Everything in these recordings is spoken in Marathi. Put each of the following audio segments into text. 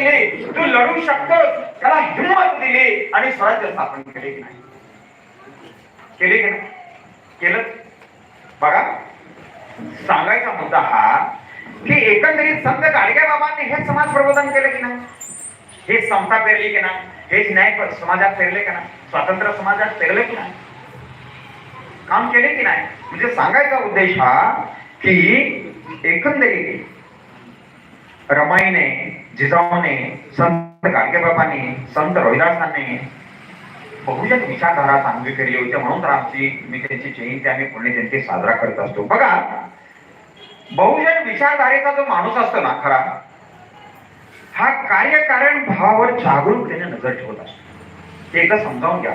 दिली. तू लढू शकतोस. त्याला हिंमत दिली. आणि स्वराज्य स्थापन केले की नाही? केले की नाही? केलं? बघा. सांगायचा मुद्दा हा की एकंदरीत संत गाडगे बाबांनी हे समाज प्रबोधन केलं की नाही? हे समता पेरली की नाही? हे न्याय समाजात पेरले की नाही? स्वातंत्र्य समाजात पेरले की नाही? काम केले की नाही? म्हणजे सांगायचा उद्देश हा की एकंदरीत रमाईने जिजाऊने संत गाडगेबाबांनी संत रविदासांनी बहुजन विचारधारा चांगली केली होती. म्हणून तर आमची मी त्यांची जयंती आम्ही पुण्यजयंती साजरा करत असतो. बघा बहुजन विचारधारेचा जो माणूस असतो ना खरा हा कार्यकारण भावावर जागरूकतेने नजर ठेवत असतो. ते एकदा समजावून घ्या.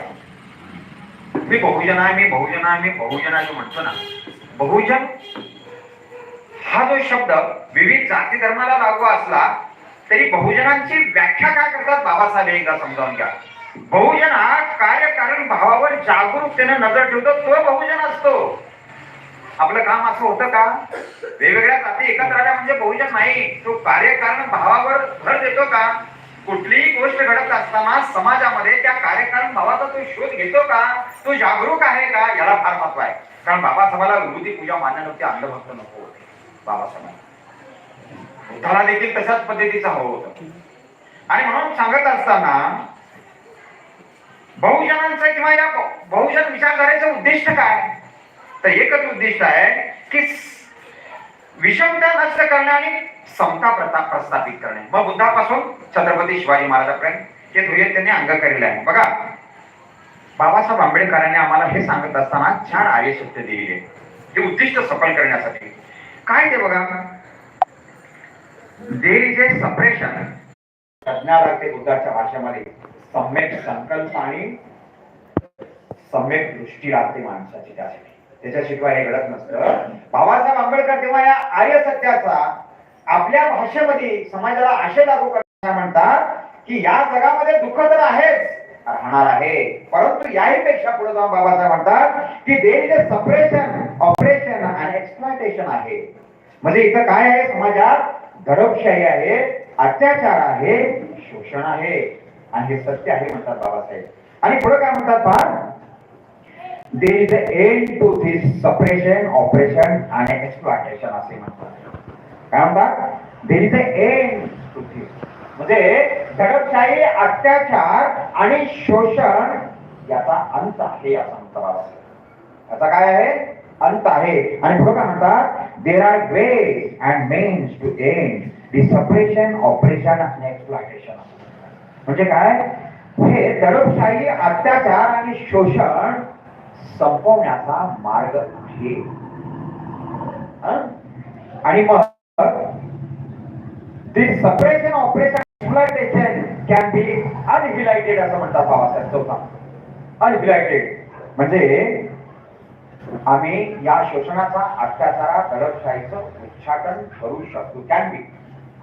मी बहुजन आहे मी बहुजन आहे मी बहुजन आहे म्हणतो ना. बहुजन हा जो शब्द विविध जाती धर्माला लागू असला तरी बहुजनांची व्याख्या काय करतात बाबासाहेब एकदा समजावून घ्या. बहुजन हा कार्यकारण भावावर जागरूकतेने नजर ठेवतो तो बहुजन असतो. आपलं काम असं होतं का? वेगवेगळ्या जाती एकत्र आल्या म्हणजे बहुजन नाही. तो कार्यकारण भावावर भर देतो का? कुठलीही गोष्ट घडत असताना समाजामध्ये त्या कार्यकारण भावाचा तो शोध घेतो का? तो जागरूक आहे का? याला फार महत्त्व आहे. कारण बाबासाहेबाला विभूती पूजा मान्य नव्हती अंधभक्त नको होते बाबासाहेब भूताला देखील तशाच पद्धतीचा हवं होतं. आणि म्हणून सांगत असताना बहुजनांचं किंवा या बहुजन विचारधारेचं उद्दिष्ट काय? तर एकच उद्दिष्ट आहे की विषमता नष्ट करणे आणि समता प्रताप प्रस्थापित करणे. मग बुद्धापासून छत्रपती शिवाजी महाराजांपर्यंत हे ध्येय त्यांनी अंग केलेलं आहे. बघा बाबासाहेब आंबेडकरांनी आम्हाला हे सांगत असताना चार आर्य सत्य दिलेले ते उद्दिष्ट सफल करण्यासाठी. काय ते बघा? देर इज ए सपरेशन प्रज्ञाला बुद्धाच्या भाषेमध्ये सम्यक संकल्प आणि सम्यक दृष्टी लागते माणसाची त्यासाठी. त्याच्याशिवाय हे घडत नसतं. बाबासाहेब आंबेडकर तेव्हा या आर्य सत्याचा आपल्या भाषेमध्ये समाजाला आशय लागू करताना म्हणतात की या जगामध्ये दुःख तर आहेच राहणार आहे. परंतु याही पेक्षा पुढे जाऊन बाबासाहेब म्हणतात की देर इज सपरेशन ऑपरेशन आणि एक्सप्लॉयटेशन आहे. म्हणजे इथं काय आहे समाजात? दडपशाही आहे अत्याचार आहे शोषण आहे. आणि हे सत्य आहे म्हणतात बाबासाहेब. आणि पुढे काय म्हणतात पहा there is end to this suppression oppression आणि एक्सप्लॉटेशन असे म्हणतात. काय म्हणतात? There is end to this म्हणजे दडपशाही अत्याचार आणि शोषण याचा अंत आहे असं म्हणतात बाबासाहेब. याचा काय आहे? अंत आहे. आणि पुढे काय म्हणतात? There are ways and means to end the suppression oppression आणि एक्सप्लॉटेशन म्हणजे काय? हे दडपशाही अत्याचार आणि शोषण संपवण्याचा मार्ग आहे. आणि मग the suppression oppression exploitation can be annihilated असं म्हणतात बाबासाहेब चौथा अनहिलायटेड म्हणजे आम्ही या शोषणाचा अत्याचारा दडपशाहीचं उच्चाटन करू शकतो. कॅन बी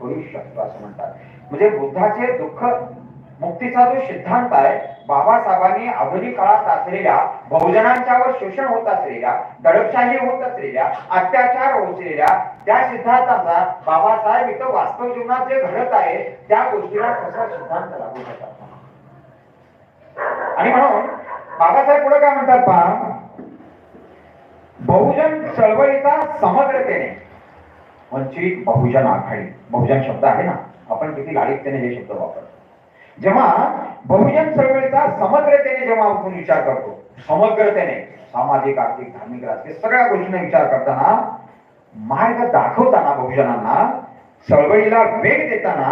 करू शकतो असं म्हणतात. म्हणजे बुद्धाचे दुःख मुक्तीचा जो सिद्धांत आहे बाबासाहेबांनी आधुनिक काळात असलेल्या बहुजनांच्यावर शोषण होत असलेल्या दडपशाही होत असलेल्या अत्याचार होत असलेल्या त्या सिद्धांताचा बाबासाहेब इथं वास्तव जीवनात जे घडत आहे त्या गोष्टीला कसा सिद्धांत लागू शकतात आणि म्हणून बाबासाहेब पुढे काय म्हणतात पहा? बहुजन चळवळीचा समग्रतेने. वंचित बहुजन आघाडी बहुजन शब्द आहे ना? आपण किती लालित्यने हे शब्द वापरतो. जेव्हा बहुजन चळवळीचा समग्रतेने जेव्हा आपण विचार करतो समग्रतेने सामाजिक आर्थिक धार्मिक राजकीय सगळ्या गोष्टींना विचार करताना मार्ग दाखवताना बहुजनांना चळवळीला वेग देताना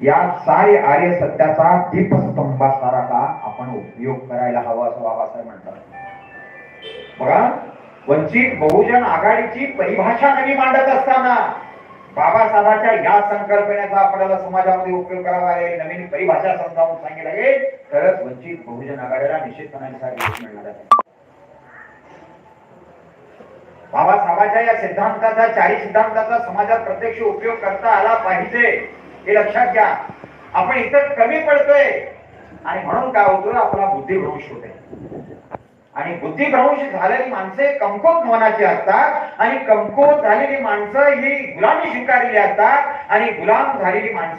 या सारे आर्य सत्याचा दीपस्तंभासारखा आपण उपयोग करायला हवा असं बाबासाहेब म्हणतात. बघा वंचित बहुजन आघाडीची परिभाषा नवी मांडत असताना बाबासाहेबांच्या या संकल्पनेचा आपल्याला समाजामध्ये उपयोग करावा लागेल नवीन परिभाषा समजावून सांगितलं लागेल तरच वंचित बहुजन आघाडीला निश्चितपणे यश मिळणार आहे. बाबासाहेबांच्या या सिद्धांताचा चारी सिद्धांताचा समाजात प्रत्यक्ष उपयोग करता आला पाहिजे हे लक्षात घ्या. आपण इथं कमी पडतोय. आणि म्हणून काय होतो आपला बुद्धिभ्रंश होते आणि बुद्धिभ्रंश झालेली माणसे कमकोत मनाची असतात आणि कमकोत झालेली माणसं ही गुलामी स्वीकारलेली असतात आणि गुलाम झालेली माणसं